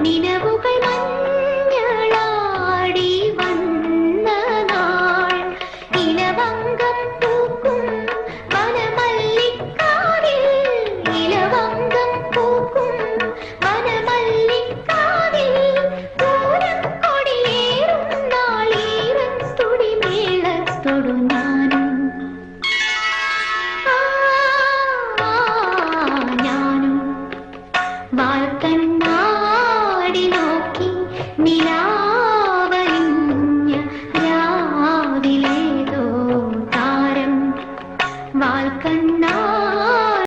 நினவுகள் வந்து നിലാവലിഞ്ഞ രാവിലേതോ താരം വാൽക്കണ്ണാ